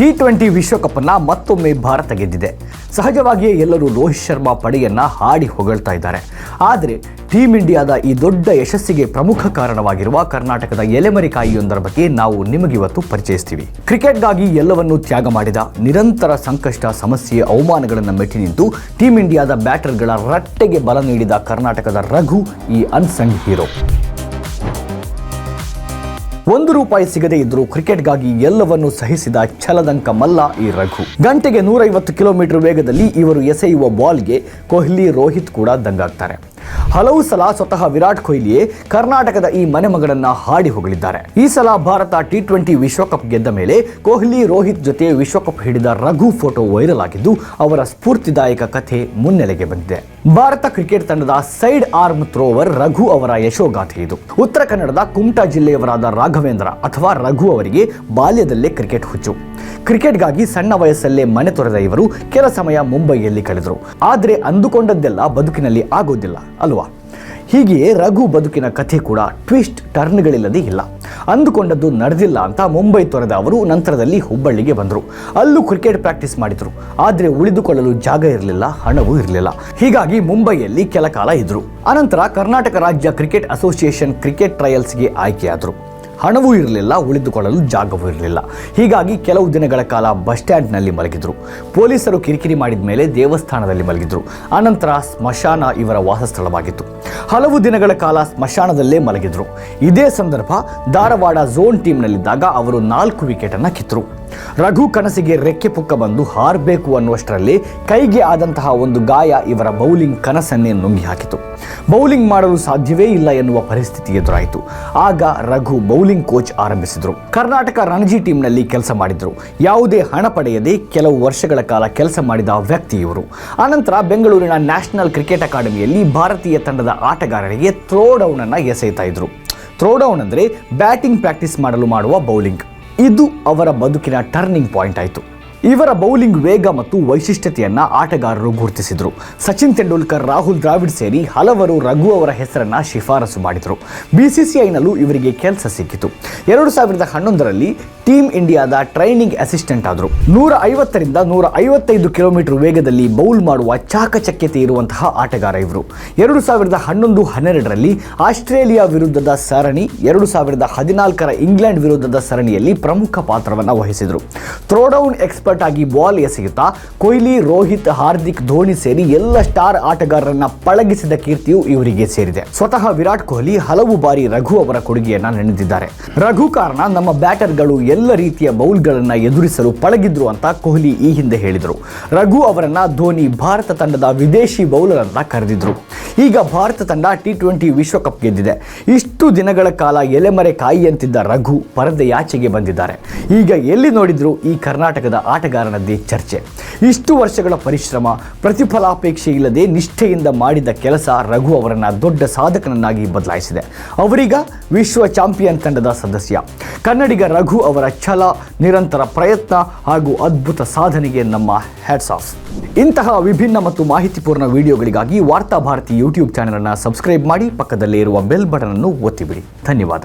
T twenty ವಿಶ್ವಕಪ್ ಅನ್ನ ಮತ್ತೊಮ್ಮೆ ಭಾರತ ಗೆದ್ದಿದೆ. ಸಹಜವಾಗಿಯೇ ಎಲ್ಲರೂ ರೋಹಿತ್ ಶರ್ಮಾ ಪಡೆಯನ್ನು ಹಾಡಿ ಹೊಗಳ್ತಾ ಇದ್ದಾರೆ. ಆದರೆ ಟೀಮ್ ಇಂಡಿಯಾದ ಈ ದೊಡ್ಡ ಯಶಸ್ಸಿಗೆ ಪ್ರಮುಖ ಕಾರಣವಾಗಿರುವ ಕರ್ನಾಟಕದ ಎಲೆಮರಿಕಾಯಿಯೊಂದರ ಬಗ್ಗೆ ನಾವು ನಿಮಗಿವತ್ತು ಪರಿಚಯಿಸ್ತೀವಿ. ಕ್ರಿಕೆಟ್ಗಾಗಿ ಎಲ್ಲವನ್ನೂ ತ್ಯಾಗ ಮಾಡಿದ ನಿರಂತರ ಸಂಕಷ್ಟ, ಸಮಸ್ಯೆ, ಅವಮಾನಗಳನ್ನು ಮೆಟ್ಟಿ ನಿಂತು ಟೀಮ್ ಇಂಡಿಯಾದ ಬ್ಯಾಟರ್ಗಳ ರಟ್ಟೆಗೆ ಬಲ ನೀಡಿದ ಕರ್ನಾಟಕದ ರಘು ಈ ಅನ್ಸಂಗ್ ಹೀರೋ ಒಂದು ರೂಪಾಯಿ ಸಿಗದೇ ಇದ್ರೂ ಕ್ರಿಕೆಟ್ಗಾಗಿ ಎಲ್ಲವನ್ನೂ ಸಹಿಸಿದ ಛಲದಂಕ ಮಲ್ಲ ಈ ರಘು. ಗಂಟೆಗೆ ನೂರೈವತ್ತು ಕಿಲೋಮೀಟರ್ ವೇಗದಲ್ಲಿ ಇವರು ಎಸೆಯುವ ಬಾಲ್ಗೆ ಕೊಹ್ಲಿ, ರೋಹಿತ್ ಕೂಡ ದಂಗಾಗ್ತಾರೆ. ಹಲವು ಸಲ ಸ್ವತಃ ವಿರಾಟ್ ಕೊಹ್ಲಿಯೇ ಕರ್ನಾಟಕದ ಈ ಮನೆಮಗಳನ್ನ ಹಾಡಿ ಹೊಗಳಿದ್ದಾರೆ. ಈ ಸಲ ಭಾರತ ಟಿ ಟ್ವೆಂಟಿ ವಿಶ್ವಕಪ್ ಗೆದ್ದ ಮೇಲೆ ಕೊಹ್ಲಿ, ರೋಹಿತ್ ಜೊತೆ ವಿಶ್ವಕಪ್ ಹಿಡಿದ ರಘು ಫೋಟೋ ವೈರಲ್ ಆಗಿದ್ದು ಅವರ ಸ್ಫೂರ್ತಿದಾಯಕ ಕಥೆ ಮುನ್ನೆಲೆಗೆ ಬಂದಿದೆ. ಭಾರತ ಕ್ರಿಕೆಟ್ ತಂಡದ ಸೈಡ್ ಆರ್ಮ್ ಥ್ರೋವರ್ ರಘು ಅವರ ಯಶೋಗಾಥೆ ಇದು ಉತ್ತರ ಕನ್ನಡದ ಕುಮಟಾ ಜಿಲ್ಲೆಯವರಾದ ರಾಘವೇಂದ್ರ ಅಥವಾ ರಘು ಅವರಿಗೆ ಬಾಲ್ಯದಲ್ಲೇ ಕ್ರಿಕೆಟ್ ಹುಚ್ಚು. ಕ್ರಿಕೆಟ್ಗಾಗಿ ಸಣ್ಣ ವಯಸ್ಸಲ್ಲೇ ಮನೆ ತೊರೆದ ಇವರು ಕೆಲ ಸಮಯ ಮುಂಬೈಯಲ್ಲಿ ಕಳೆದರು. ಆದರೆ ಅಂದುಕೊಂಡದ್ದೆಲ್ಲ ಬದುಕಿನಲ್ಲಿ ಆಗೋದಿಲ್ಲ, ಅಲ್ವಾ? ಹೀಗೆಯೇ ರಘು ಬದುಕಿನ ಕಥೆ ಕೂಡ ಟ್ವಿಸ್ಟ್ ಟರ್ನ್ಗಳಿಲ್ಲದೆ ಇಲ್ಲ. ಅಂದುಕೊಂಡದ್ದು ನಡೆದಿಲ್ಲ ಅಂತ ಮುಂಬೈ ತೊರೆದ ಅವರು ನಂತರದಲ್ಲಿ ಹುಬ್ಬಳ್ಳಿಗೆ ಬಂದರು. ಅಲ್ಲೂ ಕ್ರಿಕೆಟ್ ಪ್ರಾಕ್ಟೀಸ್ ಮಾಡಿದರು. ಆದರೆ ಉಳಿದುಕೊಳ್ಳಲು ಜಾಗ ಇರಲಿಲ್ಲ, ಹಣವೂ ಇರಲಿಲ್ಲ. ಹೀಗಾಗಿ ಮುಂಬೈಯಲ್ಲಿ ಕೆಲ ಕಾಲ ಇದ್ದರು ಅನಂತರ ಕರ್ನಾಟಕ ರಾಜ್ಯ ಕ್ರಿಕೆಟ್ ಅಸೋಸಿಯೇಷನ್ ಕ್ರಿಕೆಟ್ ಟ್ರಯಲ್ಸ್ಗೆ ಆಯ್ಕೆಯಾದರು. ಹಣವೂ ಇರಲಿಲ್ಲ, ಉಳಿದುಕೊಳ್ಳಲು ಜಾಗವೂ ಇರಲಿಲ್ಲ. ಹೀಗಾಗಿ ಕೆಲವು ದಿನಗಳ ಕಾಲ ಬಸ್ ಸ್ಟ್ಯಾಂಡ್ನಲ್ಲಿ ಮಲಗಿದ್ರು. ಪೊಲೀಸರು ಕಿರಿಕಿರಿ ಮಾಡಿದ ಮೇಲೆ ದೇವಸ್ಥಾನದಲ್ಲಿ ಮಲಗಿದ್ರು. ಅನಂತರ ಸ್ಮಶಾನ ಇವರ ವಾಸಸ್ಥಳವಾಗಿತ್ತು. ಹಲವು ದಿನಗಳ ಕಾಲ ಸ್ಮಶಾನದಲ್ಲೇ ಮಲಗಿದ್ರು. ಇದೇ ಸಂದರ್ಭ ಧಾರವಾಡ ಝೋನ್ ಟೀಮ್ನಲ್ಲಿದ್ದಾಗ ಅವರು ನಾಲ್ಕು ವಿಕೆಟನ್ನು ಕಿತ್ತರು. ರಘು ಕನಸಿಗೆ ರೆಕ್ಕೆ ಪುಕ್ಕ ಬಂದು ಹಾರಬೇಕು ಅನ್ನುವಷ್ಟರಲ್ಲಿ ಕೈಗೆ ಆದಂತಹ ಒಂದು ಗಾಯ ಇವರ ಬೌಲಿಂಗ್ ಕನಸನ್ನೇ ನುಂಗಿ ಹಾಕಿತು ಬೌಲಿಂಗ್ ಮಾಡಲು ಸಾಧ್ಯವೇ ಇಲ್ಲ ಎನ್ನುವ ಪರಿಸ್ಥಿತಿ ಎದುರಾಯಿತು. ಆಗ ರಘು ಬೌಲಿಂಗ್ ಕೋಚ್ ಆರಂಭಿಸಿದರು. ಕರ್ನಾಟಕ ರಣಜಿ ಟೀಮ್ನಲ್ಲಿ ಕೆಲಸ ಮಾಡಿದರು. ಯಾವುದೇ ಹಣ ಪಡೆಯದೆ ಕೆಲವು ವರ್ಷಗಳ ಕಾಲ ಕೆಲಸ ಮಾಡಿದ ವ್ಯಕ್ತಿ ಇವರು ಆನಂತರ ಬೆಂಗಳೂರಿನ ನ್ಯಾಷನಲ್ ಕ್ರಿಕೆಟ್ ಅಕಾಡೆಮಿಯಲ್ಲಿ ಭಾರತೀಯ ತಂಡದ ಆಟಗಾರರಿಗೆ ಥ್ರೋ ಡೌನ್ ಅನ್ನು ಎಸೆಯುತ್ತಾ ಇದ್ರು. ಥ್ರೋ ಡೌನ್ ಅಂದರೆ ಬ್ಯಾಟಿಂಗ್ ಪ್ರಾಕ್ಟೀಸ್ ಮಾಡಲು ಮಾಡುವ ಬೌಲಿಂಗ್. ಇದು ಅವರ ಬದುಕಿನ ಟರ್ನಿಂಗ್ ಪಾಯಿಂಟ್ ಆಯಿತು. ಇವರ ಬೌಲಿಂಗ್ ವೇಗ ಮತ್ತು ವೈಶಿಷ್ಟ್ಯತೆಯನ್ನು ಆಟಗಾರರು ಗುರುತಿಸಿದರು. ಸಚಿನ್ ತೆಂಡೂಲ್ಕರ್, ರಾಹುಲ್ ದ್ರಾವಿಡ್ ಸೇರಿ ಹಲವರು ರಘು ಅವರ ಹೆಸರನ್ನ ಶಿಫಾರಸು ಮಾಡಿದರು. ಬಿಸಿಸಿಐನಲ್ಲೂ ಇವರಿಗೆ ಕೆಲಸ ಸಿಕ್ಕಿತು. ಎರಡು ಸಾವಿರದ ಹನ್ನೊಂದರಲ್ಲಿ ಟೀಮ್ ಇಂಡಿಯಾದ ಟ್ರೈನಿಂಗ್ ಅಸಿಸ್ಟೆಂಟ್ ಆದರು. ನೂರ ಐವತ್ತರಿಂದ ನೂರ ಐವತ್ತೈದು ಕಿಲೋಮೀಟರ್ ವೇಗದಲ್ಲಿ ಬೌಲ್ ಮಾಡುವ ಚಾಕಚಕ್ಯತೆ ಇರುವಂತಹ ಆಟಗಾರ ಇವರು. ಎರಡು ಸಾವಿರದ ಹನ್ನೊಂದು ಹನ್ನೆರಡರಲ್ಲಿ ಆಸ್ಟ್ರೇಲಿಯಾ ವಿರುದ್ಧದ ಸರಣಿ, ಎರಡು ಸಾವಿರದ ಹದಿನಾಲ್ಕರ ಇಂಗ್ಲೆಂಡ್ ವಿರುದ್ಧದ ಸರಣಿಯಲ್ಲಿ ಪ್ರಮುಖ ಪಾತ್ರವನ್ನು ವಹಿಸಿದರು. ಥ್ರೋಡೌನ್ ಎಕ್ಸ್ಪರ್ಟ್ ಆಗಿ ಬಾಲ್ ಎಸೆಯುತ್ತಾ ಕೊಹ್ಲಿ, ರೋಹಿತ್, ಹಾರ್ದಿಕ್, ಧೋನಿ ಸೇರಿ ಎಲ್ಲ ಸ್ಟಾರ್ ಆಟಗಾರರನ್ನ ಪಳಗಿಸಿದ ಕೀರ್ತಿಯು ಇವರಿಗೆ ಸೇರಿದೆ. ಸ್ವತಃ ವಿರಾಟ್ ಕೊಹ್ಲಿ ಹಲವು ಬಾರಿ ರಘು ಅವರ ಕೊಡುಗೆಯನ್ನ ನೆನೆದಿದ್ದಾರೆ. ರಘು ಕಾರಣ ನಮ್ಮ ಬ್ಯಾಟರ್ಗಳು ಎಲ್ಲ ರೀತಿಯ ಬೌಲ್ಗಳನ್ನ ಎದುರಿಸಲು ಪಳಗಿದ್ರು ಅಂತ ಕೊಹ್ಲಿ ಈ ಹಿಂದೆ ಹೇಳಿದರು. ರಘು ಅವರನ್ನ ಧೋನಿ ಭಾರತ ತಂಡದ ವಿದೇಶಿ ಬೌಲರ್ ಅಂತ ಕರೆದಿದ್ರು. ಈಗ ಭಾರತ ತಂಡ ಟಿ ಟ್ವೆಂಟಿ ವಿಶ್ವಕಪ್ ಗೆದ್ದಿದೆ. ಇಷ್ಟು ದಿನಗಳ ಕಾಲ ಎಲೆಮರೆ ಕಾಯಿಯಂತಿದ್ದ ರಘು ಪರದೆಯಾಚೆಗೆ ಬಂದಿದ್ದಾರೆ. ಈಗ ಎಲ್ಲಿ ನೋಡಿದ್ರು ಈ ಕರ್ನಾಟಕದ ಆಟಗಾರನದ್ದೇ ಚರ್ಚೆ. ಇಷ್ಟು ವರ್ಷಗಳ ಪರಿಶ್ರಮ, ಪ್ರತಿಫಲಾಪೇಕ್ಷೆ ಇಲ್ಲದೆ ನಿಷ್ಠೆಯಿಂದ ಮಾಡಿದ ಕೆಲಸ ರಘು ಅವರನ್ನು ದೊಡ್ಡ ಸಾಧಕನನ್ನಾಗಿ ಬದಲಾಯಿಸಿದೆ. ಅವರೀಗ ವಿಶ್ವ ಚಾಂಪಿಯನ್ ತಂಡದ ಸದಸ್ಯ. ಕನ್ನಡಿಗ ರಘು ಅವರ ಛಲ, ನಿರಂತರ ಪ್ರಯತ್ನ ಹಾಗೂ ಅದ್ಭುತ ಸಾಧನೆಗೆ ನಮ್ಮ ಹ್ಯಾಟ್ಸ್ ಆಫ್ ಇಂತಹ ವಿಭಿನ್ನ ಮತ್ತು ಮಾಹಿತಿಪೂರ್ಣ ವಿಡಿಯೋಗಳಿಗಾಗಿ ವಾರ್ತಾ ಭಾರತಿ ಯೂಟ್ಯೂಬ್ ಚಾನೆಲ್ ಅನ್ನು ಸಬ್ಸ್ಕ್ರೈಬ್ ಮಾಡಿ, ಪಕ್ಕದಲ್ಲೇ ಇರುವ ಬೆಲ್ ಬಟನ್ ಅನ್ನು ಒತ್ತಿಬಿಡಿ. ಧನ್ಯವಾದ.